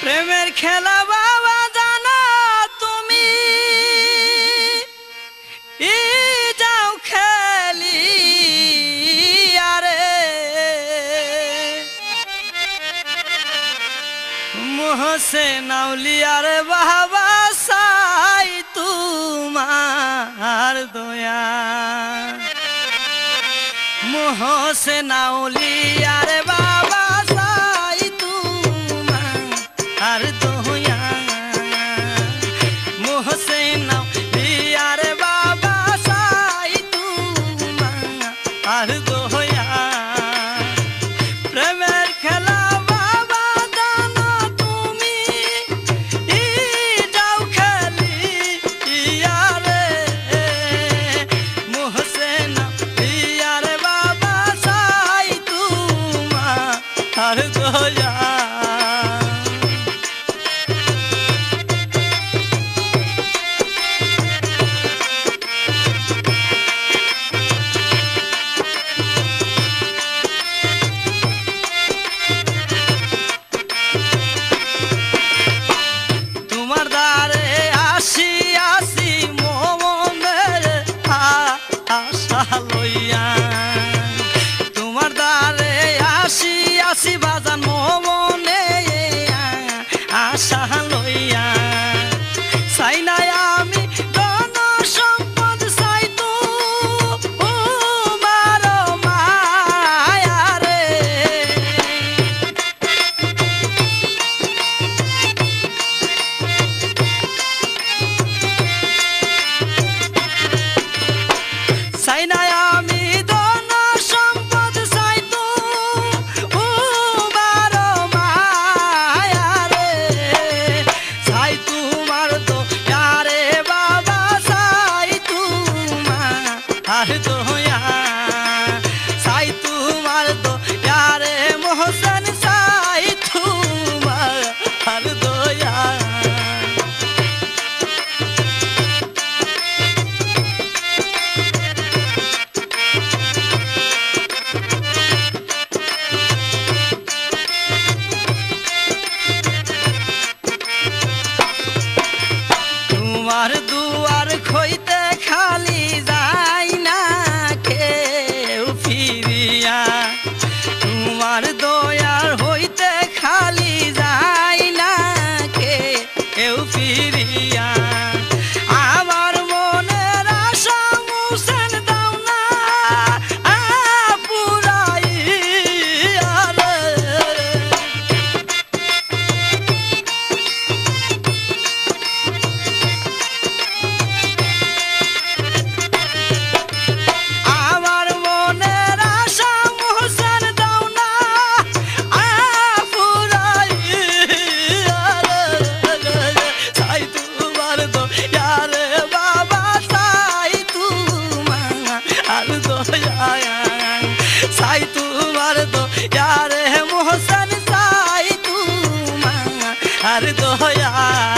প্রেমের খেলা বাবা জানা তুমি। ই যাও খেলি আরে। মোহসে নাউলি আরে বাবা সাই তোমার দয়া। মোহসে নাউলিয়া 这样 চাই তোমার দয়ারে মোহসান চাই তোমার দয়া।